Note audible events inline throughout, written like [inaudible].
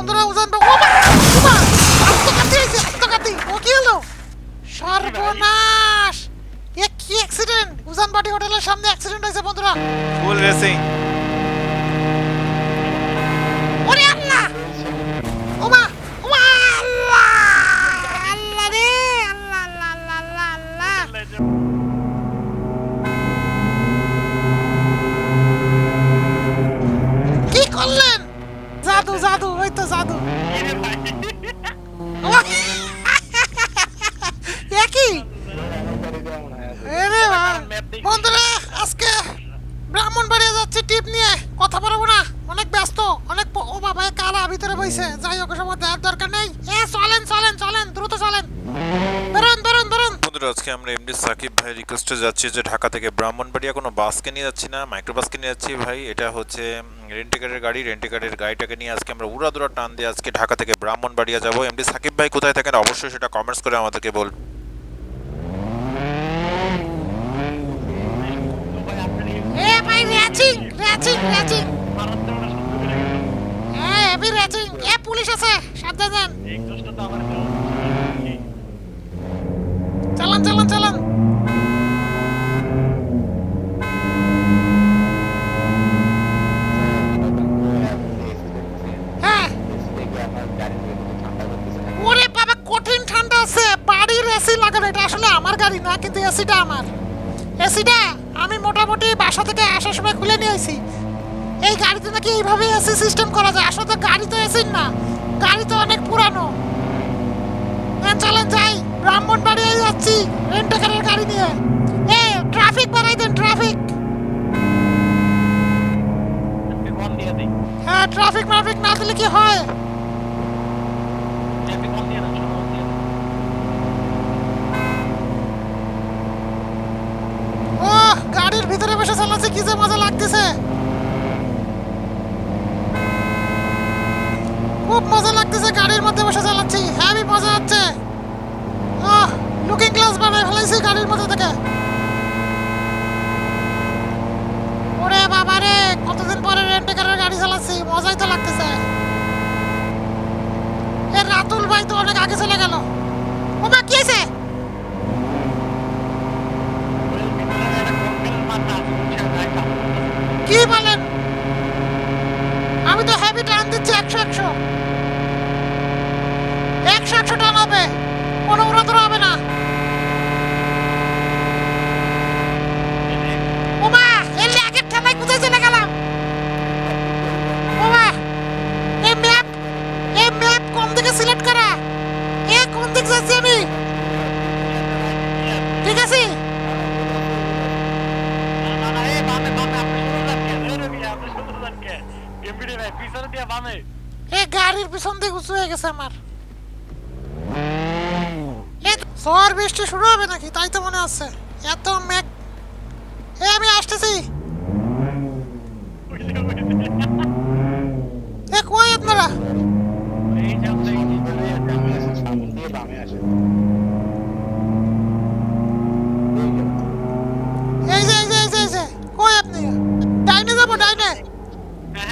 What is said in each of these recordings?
বন্ধুরা উজান বা- ও মা! আত্মঘাতী হয়েছে, আত্মঘাতী। ও কি হলো? সর্বনাশ এ কি অ্যাক্সিডেন্ট উজানবাটি হোটেলের সামনে অ্যাক্সিডেন্ট হয়েছে বন্ধুরা ফুল রেসিং আজকে আমরা এমডি সাকিব ভাই রিকোয়েস্টে যাচ্ছি যে ঢাকা থেকে ব্রাহ্মণবাড়িয়া কোনো বাসকে নিয়ে যাচ্ছি না মাইক্রোবাসকে নিয়ে যাচ্ছি ভাই। এটা হচ্ছে রেন্টিকারের গাড়ি। রেন্টিকারের গাড়িটাকে নিয়ে আজকে আমরা উড়াদুরা টান দিয়ে আজকে ঢাকা থেকে ব্রাহ্মণবাড়িয়া যাব। এমডি সাকিব ভাই কোথায় থাকেন অবশ্যই সেটা কমেন্টস করে আমাদেরকে বল। পুলিশ আছে, সাবধান। চালান চালান চালান। হ্যাঁ। ওরে বাবা, কঠিন ঠান্ডা আছে। বাড়ির এসি লাগানো, এটা আসলে আমার গাড়ি না, কিন্তু আমার। এসিটা আমি মোটামুটি বাসা থেকে আসার সময় খুলে নিয়ে আসি এই গাড়িতে নাকি সিস্টেম করা যায়? আসলে তো গাড়ি তো এসির না। গাড়ি তো অনেক পুরানো। হ্যাঁ চলেন যাই। ব্রাহ্মণবাড়ি যাচ্ছি রেন্টাকারের গাড়ি নিয়ে। এ ট্রাফিক বাড়াই দেন ট্রাফিক। হ্যাঁ ট্রাফিক ট্রাফিক না দিলে কি হয়? গাড়ির ভিতরে বসে চালাচ্ছে কি যে মজা লাগতেছে। খুব মজা লাগতেছে গাড়ির মধ্যে বসে চালাচ্ছি হ্যাভি মজা হচ্ছে আহ লুকিং গ্লাস বানাই গাড়ির মধ্যে থেকে। এ গাড়ির পিছন দিকে উঁচু হয়ে গেছে আমার। এ বৃষ্টি শুরু হবে নাকি? তাই তো মনে হচ্ছে এত মেঘ। এ আমি আসতেছি। এ কই আপনারা? এই যে এই যে এই যে। কই আপনি? ডাইনে যাব ডাইনে।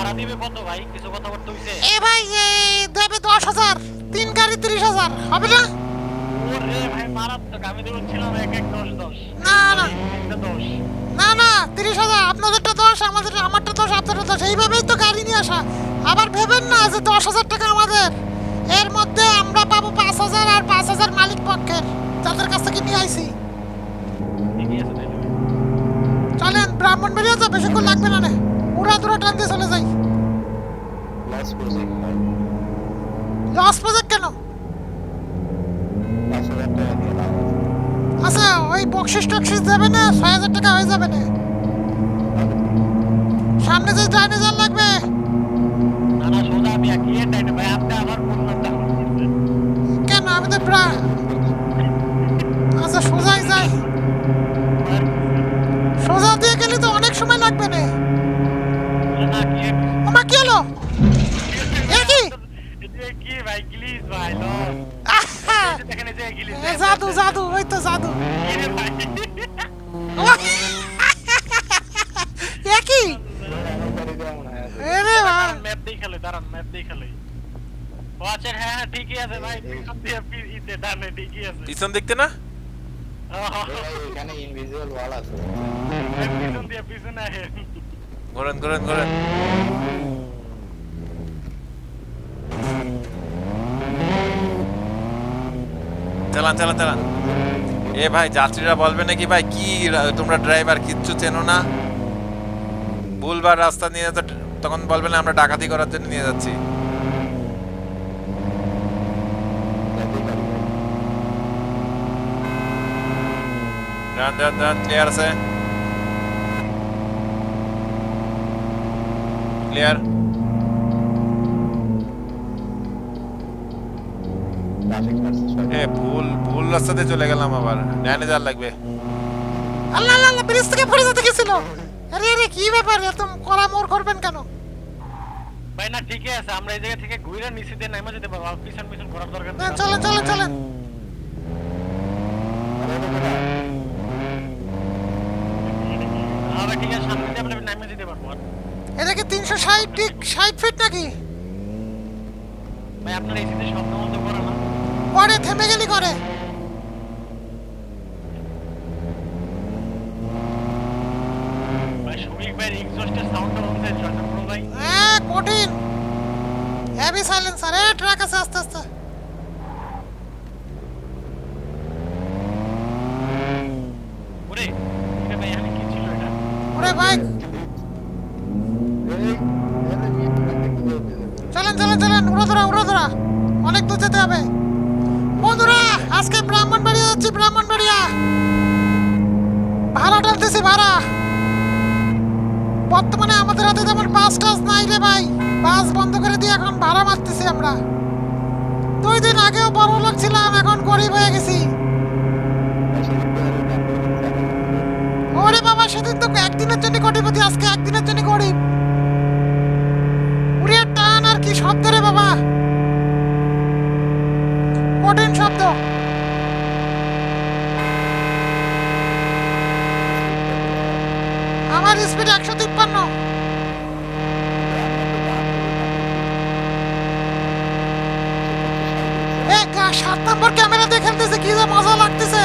এ এ ভাই এ দেবে দশ হাজার তিন গাড়ি তিরিশ হাজার হবে না? না না। না না তিরিশ হাজার আপনাদেরটা দশ আমাদের আমারটা দশ আপনারটা দশ এইভাবেই তো গাড়ি নিয়ে আসা। আবার ভেবেন না যে দশ হাজার টাকা আমাদের? এর মধ্যে আমরা পাবো পাঁচ হাজার আর পাঁচ হাজার মালিক পক্ষের যাদের কাছ থেকে নিয়ে আইছি। চলেন ব্রাহ্মণ বেরিয়ে তো বেশিক্ষণ লাগবে না। রে উড়া দুরা দিয়ে চলে যাই। লস প্রজেক্ট কেন? আচ্ছা ওই বকশিস টকশিস দেবে না? ছয় হাজার টাকা হয়ে যাবে না? সামনে যে ডাইনে যান লাগবে। আমার কেন? আমি তো প্রায় জাদু জাদু ওই তো জাদু কি রে ভাই এ কি এরে বাবা ম্যাপ দেখালে। দাঁড়ান ও আচ্ছা হ্যাঁ হ্যাঁ ঠিকই আছে ভাই পিছন দিয়ে ইতে ডানে ঠিকই আছে। পিছন দেখতে না? [laughs] এখানে ইনভিজিবল ওয়াল আছে। পিছন দিয়ে পিছনে আহে ঘোরেন ঘোরেন ঘোরেন। চালান চালান চালান এ ভাই, যাত্রীরা বলবে নাকি ভাই, কি তোমরা ড্রাইভার কিচ্ছু চেনো না? ভুলবার রাস্তা নিয়ে তো তখন বলবে না, আমরা ডাকাতি করার জন্য নিয়ে যাচ্ছি। ক্লিয়ার আছে? ক্লিয়ার ট্রাফিক পার্সেস এ ভুল ভুল রাস্তাতে চলে গেলাম আবার। ডানে যাওয়ার লাগবে। আল্লাহ আল্লাহ ব্রিজ থেকে পড়ে যেতে গেছিল। আরে আরে কি ব্যাপার? এত কড়া মোড় করবেন কেন? ভাই না ঠিকই আছে। আমরা এই জায়গা থেকে ঘুরে নিচে দিয়ে নামা যেতে পারব। আর পিছন পিছন করার দরকার না, নেই। চলেন চলেন চলেন। আমরা ঠিক আছে সামনে দিয়ে আমরা নামে যেতে পারব। এটা কি তিনশো ষাট ঠিক ষাট ফিট নাকি? ভাই আপনার এসিতে শব্দ মতো করে না। পরে থেমে গেলি করে ভাই শফিক ভাই এক্সস্টের সাউন্ডটা বন্ধ হয়েছে জয়টা পুরো ভাই। হ্যাঁ কঠিন। হেভি সাইলেন্সার এ ট্রাক আছে আস্তে আস্তে। ওরে এটা ভাই এখানে কি ছিল এটা? ওরে ভাই বর্তমানে আমাদের হাতে তেমন বাস টাস নাই রে ভাই বাস বন্ধ করে দিয়ে এখন ভাড়া মারতেছি আমরা। দুই দিন আগেও বড় লোক ছিলাম, এখন গরিব হয়ে গেছি। ওরে বাবা, সেদিন তো একদিনের জন্য কোটিপতি, আজকে একদিনের জন্য গরিব। উড়িয়ে টান আর কি শব্দ রে সাত নম্বর ক্যামেরা খেলতেছে, কি যে মজা লাগতেছে।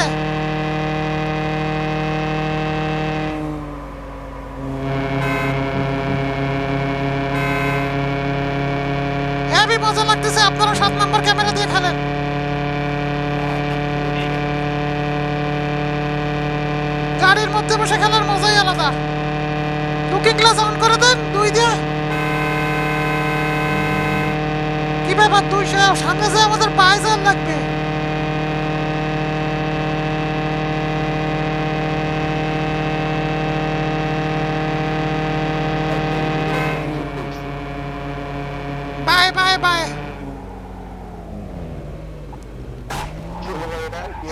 মজা লাগতেছে, আপনারা সাত নম্বর ক্যামেরা দিয়ে খেলেন। গাড়ির মধ্যে বসে খেলার মজাই আলাদা। লুকিং গ্লাস অন করে দেন, দুই দিয়ে কি ব্যাপার সে- সামনে যে আমাদের পায়ে যান লাগবে। বাই বাই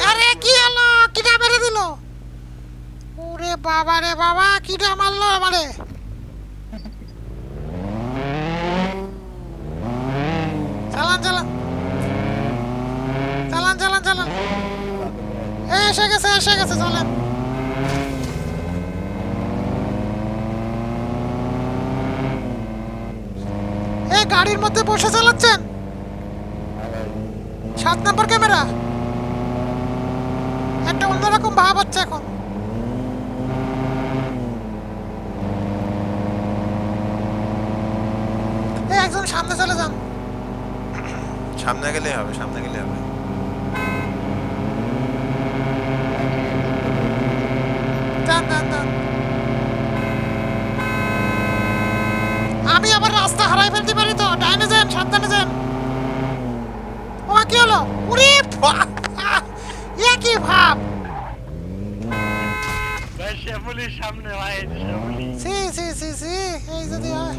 আরে, কি হলো? কিটা মেরে দিল? বাবা রে বাবা, কিটা মারলো আমারে? চালান চালান। চালান চালান চালান। এসে গেছে এসে গেছে, চলেন। এ, গাড়ির মধ্যে বসে চালাচ্ছেন? সাত নম্বর ক্যামেরা। একটা অন্যরকম ভাব হচ্ছে এখন এই একজন সামনে চলে যান সামনে গেলেই হবে সামনে গেলেই হবে। আমি আবার রাস্তা হারাই ফেলতে পারি তো ডাইনে যান সাবধানে যান। ও কি হলো? উরে! এ কি ভাব? শ্যামলির সামনে ভাই শ্যামলি সি সি সি সি এই যদি হয়।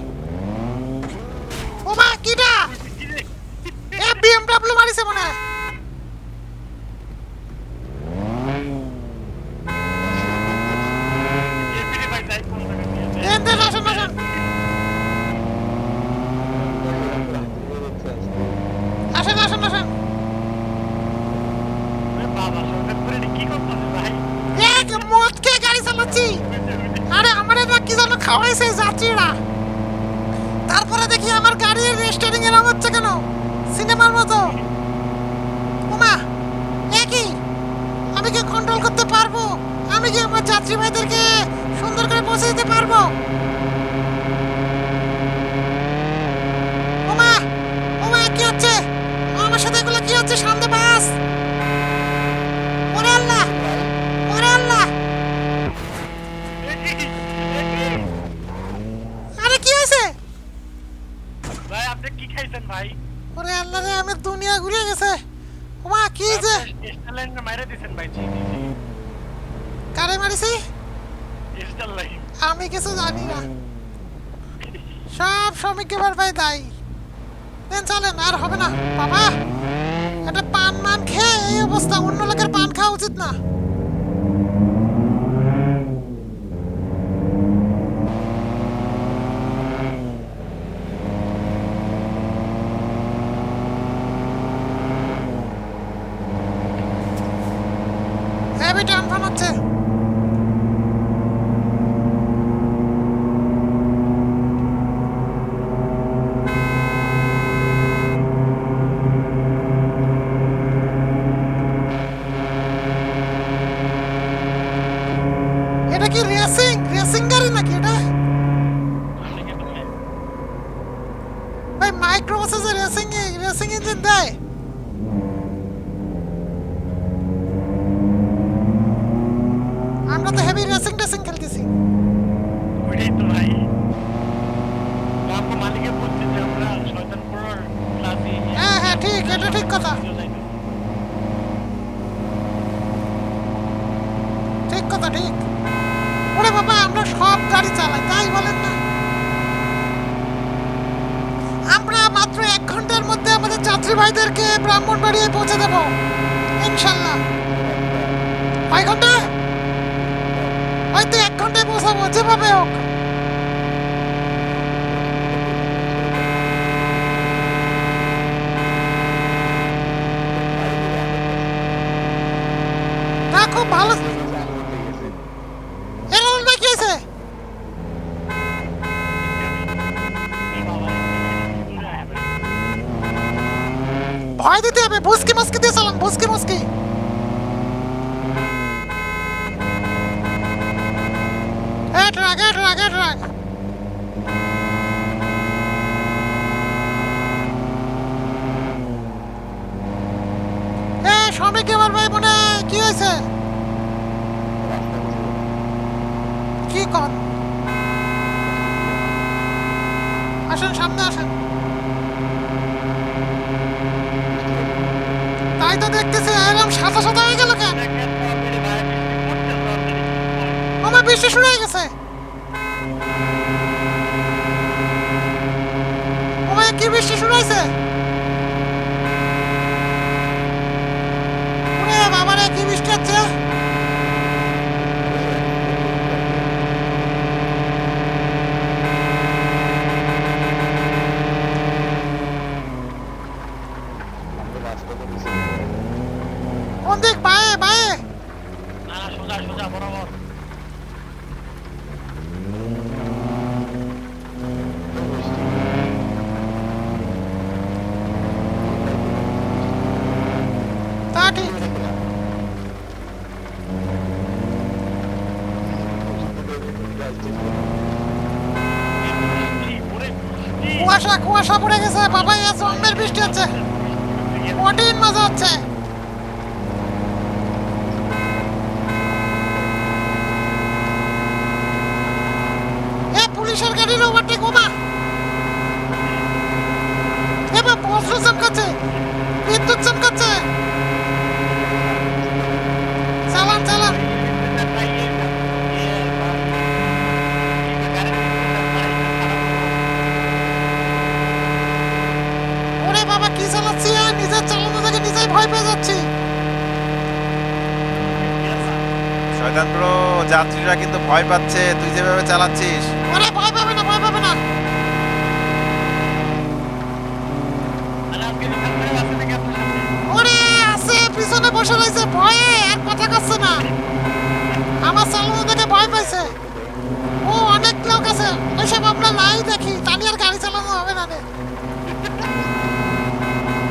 আমার না কি যেন খাওয়াইছে যাত্রীরা। তারপরে দেখি আমার গাড়ির রেস্টারিং এরম হচ্ছে কেন? সিনেমার মতো। উমা একই আমি কি কন্ট্রোল করতে পারব, আমি কি আমার যাত্রী ভাইদেরকে সুন্দর করে পৌঁছে দিতে পারব। উমা উমা কি হচ্ছে? আমার সাথে এগুলো কি হচ্ছে সামনে বাস? ওরে আল্লাহ রে আমি দুনিয়া ঘুরে গেছে। ওমা কি যে? স্টারলাইন মাইরা দিছেন ভাই জি কারে মারিছি? স্টারলাইন আমি কিছু জানি না। সব শ্রমিক এবার ভাই দায়ী দেন চলেন আর হবে না। বাবা এটা পান মান খেয়ে এই অবস্থা অন্য লোকের পান খাওয়া উচিত না হ্যাঁ বেটা আমফান হচ্ছে এটা কি রেসিং রেসিং গাড়ি নাকি এটা ভাই মাইক্রো বাসে রেসিং রেসিং ইঞ্জিন দেয় আমরা তো হেভি রেসিং টেসিং খেলতেছি ওইটাই তো ভাই আপনার মালিকে বলছে যে আমরা শয়তানপুরের ক্লাসে হ্যাঁ হ্যাঁ ঠিক এটা ঠিক কথা ঠিক কথা ঠিক ওরে বাবা আমরা সব গাড়ি চালাই তাই বলেন না আমরা মাত্র এক ঘণ্টার মধ্যে আমাদের যাত্রী ভাইদেরকে ব্রাহ্মণবাড়িয়ায় পৌঁছে দেবো। ইনশাল্লাহ। কয় ঘণ্টা? হয়তো এক ঘন্টায় পৌঁছাবো, যেভাবে হোক। খুব ভালো এরকম না কি হয়েছে ভয় দিতে হবে বুসকি মুসকি দিয়ে চালান বুসকি মুসকি এ ট্রাক এ ট্রাক এ ট্রাক এ শ্রমিক এবার ভাই মনে হয় কি হয়েছে কি কর আসেন সামনে আসেন তো দেখতেছি এরকম সাদা সাদা হয়ে গেল কেন? আমার বৃষ্টি শুরু হয়ে গেছে। আমার কি বৃষ্টি শুরু হয়েছে? আমার কি বৃষ্টি হচ্ছে কোন দিক বায়ে বায়ে না না সোজা সোজা বরাবর তা ঠিক বৃষ্টি, ওরে বৃষ্টি। কুয়াশা কুয়াশা পড়ে গেছে। বাবা এ জম্মের বৃষ্টি হচ্ছে। কঠিন মজা হচ্ছে। পুলিশের গাড়ির ওভারটেক ওমা ব্রো যাত্রীরা কিন্তু ভয় পাচ্ছে। তুই যেভাবে চালাচ্ছিস। ভয় পাবে না, ভয় পাবে না। ওরে আছে পিছনে বসে রয়েছে, ভয়ে আর কথা না। আমার চালানো দেখে ভয় পাইছে। ও অনেক দেখি, তাহলে আর গাড়ি চালানো হবে না রে।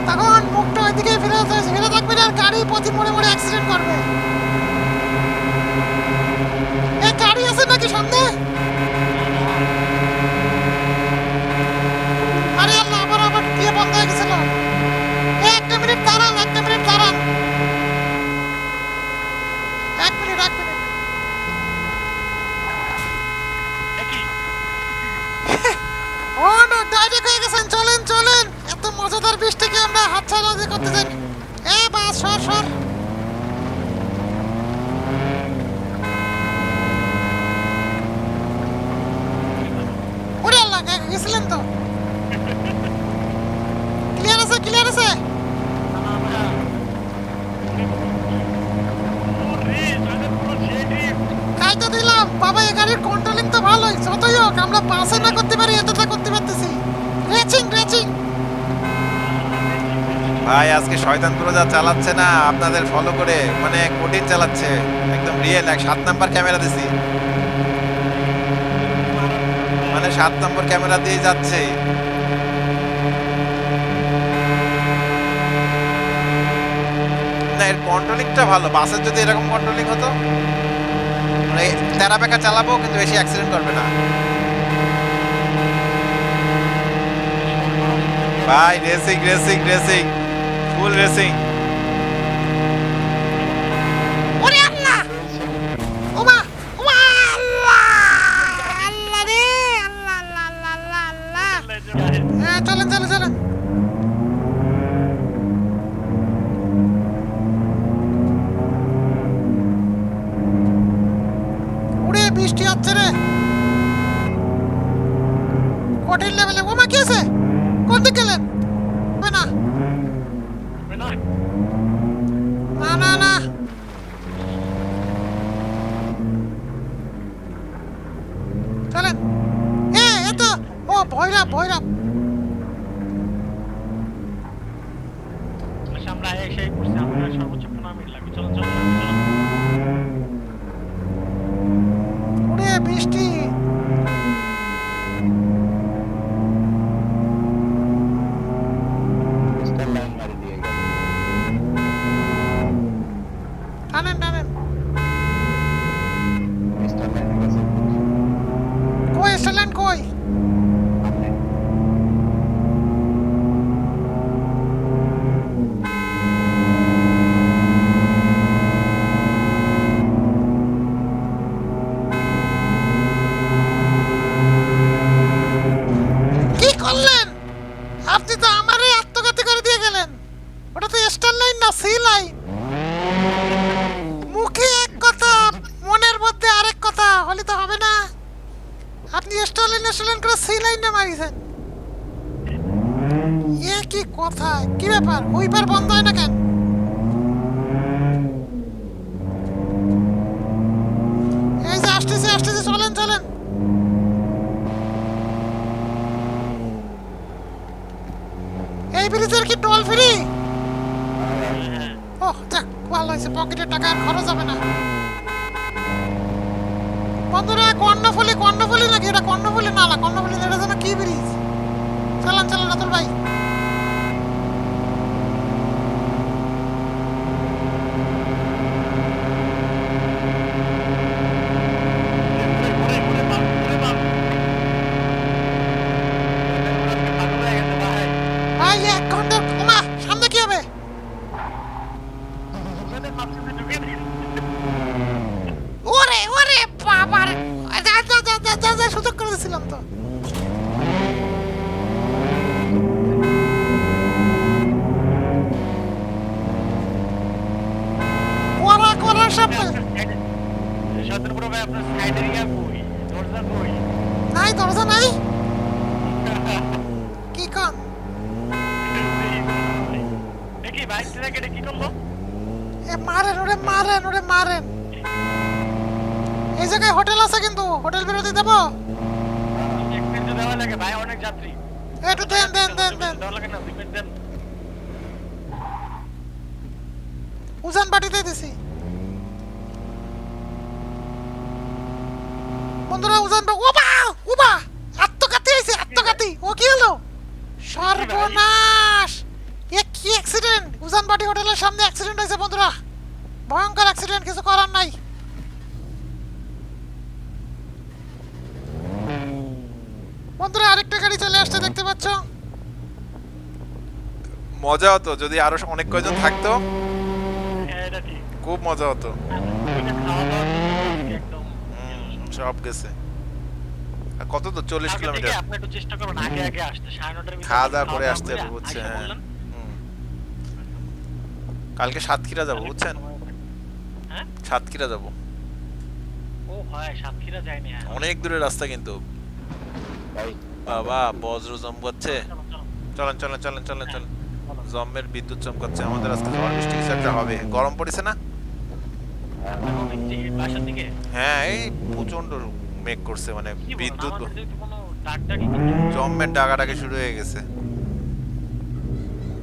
তখন মুখটা ওইদিকে ফিরে ফিরে থাকবে আর গাড়ি প্রতি মোড়ে অ্যাক্সিডেন্ট করবে। গাড়ি সামনে? আরে আল্লাহ আবার আবার দিয়ে বন্ধ হয়ে গেছিল একটা মিনিট দাঁড়ান একটা মিনিট দাঁড়ান। এক মিনিট এক মিনিট। ও না ডাইরেক্ট হয়ে গেছেন চলেন চলেন। এত মজাদার বৃষ্টিকে আমরা হাতছাড়া করতে চাই এ বাস সর সর ওরে আল্লাহ গে- গেছিলেন তো ক্লিয়ার আছে ক্লিয়ার আছে ওরে তাহলে পুরো সেই ডিপ খাই তো দিলাম বাবা এই গাড়ির কন্ট্রোলিং তো ভালোই যতই হোক আমরা পাসে না করতে পারি, এতটা করতে পারতেছি। রেচিং রেচিং ভাই, আজকে শয়তান যা চালাচ্ছে না, আপনাদের ফলো করে মানে কঠিন চালাচ্ছে। একদম রিয়েল এক সাত নাম্বার ক্যামেরা দিছি। মানে সাত নম্বর ক্যামেরা দিয়ে যাচ্ছে। না, এর কন্ট্রোলিংটা ভালো। বাসের যদি এরকম কন্ট্রোলিং হতো মানে তেরা বেকা চালাবো, কিন্তু বেশি অ্যাক্সিডেন্ট করবে না। ভাই racing racing racing full racing ওরে আল্লাহ! রে বৃষ্টি হচ্ছে রে। কঠিন লেভেলে ওমা, কি আছে কোন যাক ভালো হয়েছে টাকা আর খরচ হবে না। বন্ধুরা, কর্ণফুলি কর্ণফুলি নাকি? এটা কর্ণফুলি না কন্ডফুলি কর্ণফুলি এটা যেন কি ব্রিজ? চালান চালান রাতুল ভাই ঘুরে ঘুরে বাপ ঘুরে বাপ পাগল হয়ে গেছে ভাই ভাই এক ঘণ্টা ওমা সামনে কি হবে আপনাদের ভাবছেন ঢুকে দিন ওরে ওরে বাবার যা যা যা যা যা যা সুযোগ করে দিয়েছিলাম তো ওরা সতেরো ভাই আপনার সাইডের ইয়া কই দরজা কই নাই দরজা নাই। [laughs] কি কন দেখি ভাই ট্রাকে কি করল? এ মারেন ওরে মারেন ওরে মারেন। এই জায়গায় হোটেল আছে কিন্তু হোটেল বিরতি দেবো? লাগে ভাই অনেক যাত্রী একটু দেন দেন দেন দেন। উজান বাটিতে দিছি। বন্ধুরা উজান বা ওবা ওবা আত্মঘাতী হয়েছে আত্মঘাতী। ও কি হলো? সর্বনাশ! এ কি অ্যাক্সিডেন্ট উজান বাটি হোটেলের সামনে অ্যাক্সিডেন্ট হয়েছে বন্ধুরা। ভয়ঙ্কর অ্যাক্সিডেন্ট কিছু করার নাই। বন্ধুরা আরেকটা গাড়ি চলে আসছে দেখতে পাচ্ছ? মজা হতো যদি আরও অনেক কয়জন থাকতো। হ্যাঁ খুব মজা হতো ওইটা খাওয়া দাওয়ার জন্য একদম হুম, সব গেছে। আর কত তো চল্লিশ কালকে থেকে কিলোমিটার আপনি একটু চেষ্টা করবেন আগে আগে আসতে। খাওয়া দাওয়া করে আসতে হবে বুঝছে আইসা হ্যাঁ কালকে সাতক্ষীরা যাব বুঝছেন? হ্যাঁ? সাতক্ষীরা যাব। ও হয় সাতক্ষীরা হ্যাঁ। অনেক দূরের রাস্তা কিন্তু। ভাই। বাবা বজ্র চমকাচ্ছে। চলো, চলো, চলেন চলেন চলেন চলেন চলেন। চলো। জম্মের বিদ্যুৎ চমকাচ্ছে। আমাদের আজকে ঝড় বৃষ্টি কিছু একটা হবে। গরম পড়েছে না এখন দেখছি বাসার দিকে হ্যাঁ এই প্রচণ্ড মেঘ করছে মানে বিদ্যুৎ জম্মের ডাকাডাকি শুরু হয়ে গেছে।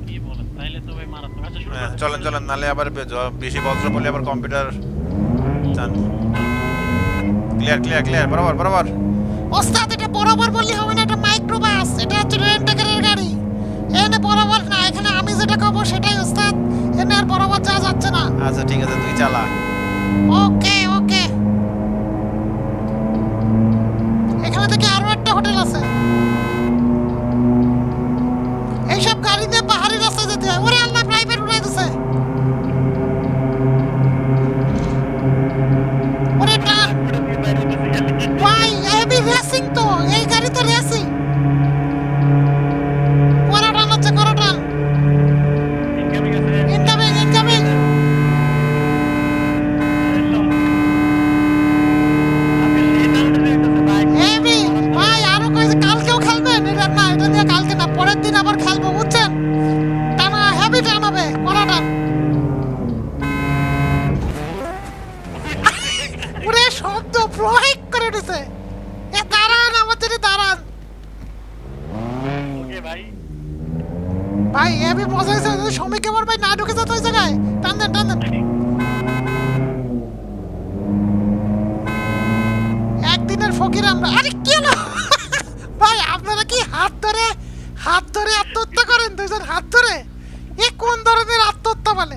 কি বলেন? তাইলে তো ভাই মারাত্মক। আচ্ছা, হ্যাঁ চলেন চলেন নালে আবার বেশি বজ্র পড়লে আবার কম্পিউটার চান। ক্লিয়ার ক্লিয়ার ক্লিয়ার বরাবর বরাবর। ওস্তাদ এটা বরাবর বললে হবে না এটা মাইক্রোবাস এটা হচ্ছে রেন্টাকারের গাড়ি। এনে বরাবর না এখানে আমি যেটা কব সেটাই ওস্তাদ। এনে আর বরাবর যাওয়া যাচ্ছে না। আচ্ছা ঠিক আছে তুই চালা। Okay. দুজন হাত ধরে এ কোন ধরনের আত্মহত্যা বলে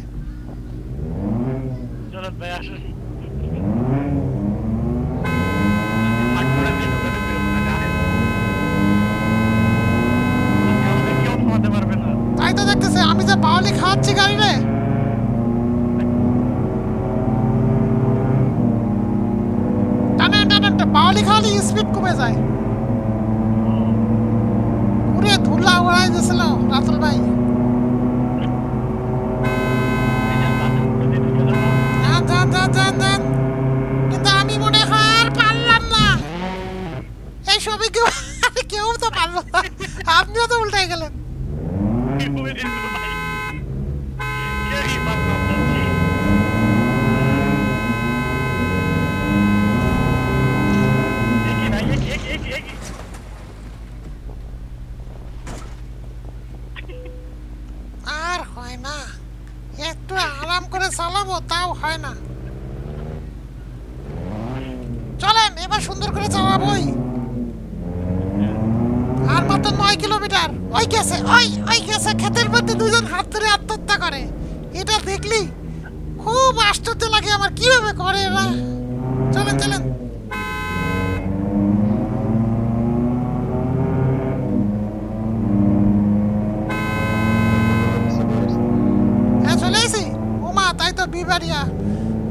চলেন ভাই, আসুন।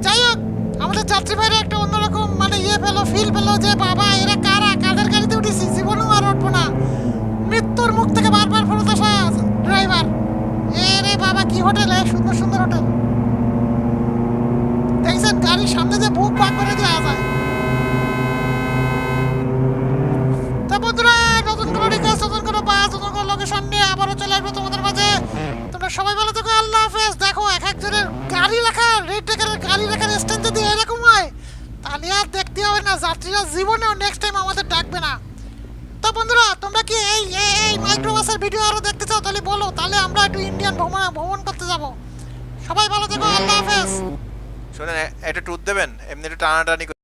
যাই হোক, আমাদের যাত্রী ভাইরা একটা অন্যরকম মানে ইয়ে পেল ফিল পেল যে, বাবা, এরা কারা? কাদের গাড়িতে উঠেছি? জীবনেও আর উঠবো না। মৃত্যুর মুখ থেকে বারবার ফেরত আসা ড্রাইভার এ রে বাবা, কি হোটেল এ? সুন্দর সুন্দর হোটেল দেখছেন, গাড়ির সামনে যে বুক পাক করে দেওয়া যায় তা বন্ধুরা, নতুন কোনো রিকোয়েস্ট নতুন কোনো বাস নতুন কোনো লোকেশন নিয়ে আবারও চলে আসব তোমাদের মাঝে। তোমরা সবাই ভালো থেকো, আল্লাহ হাফেজ। দেখো এক একজনের গাড়ি রাখা রেড ডেকারের গাড়ি রাখার স্ট্যান্ড যদি এরকম হয়, তাহলে আর দেখতে হবে না, যাত্রীরা জীবনেও নেক্সট টাইম আমাদের ডাকবে না। তো বন্ধুরা, তোমরা কি এই, এই- মাইক্রোবাসের ভিডিও আরও দেখতে চাও? তাহলে বলো, তাহলে আমরা একটু ইন্ডিয়ান ভ্রমণ ভ্রমণ করতে যাব। সবাই ভালো থেকো, আল্লাহ হাফেজ। শোনেন একটা ট্যুর দেবেন? এমনি একটু টানাটানি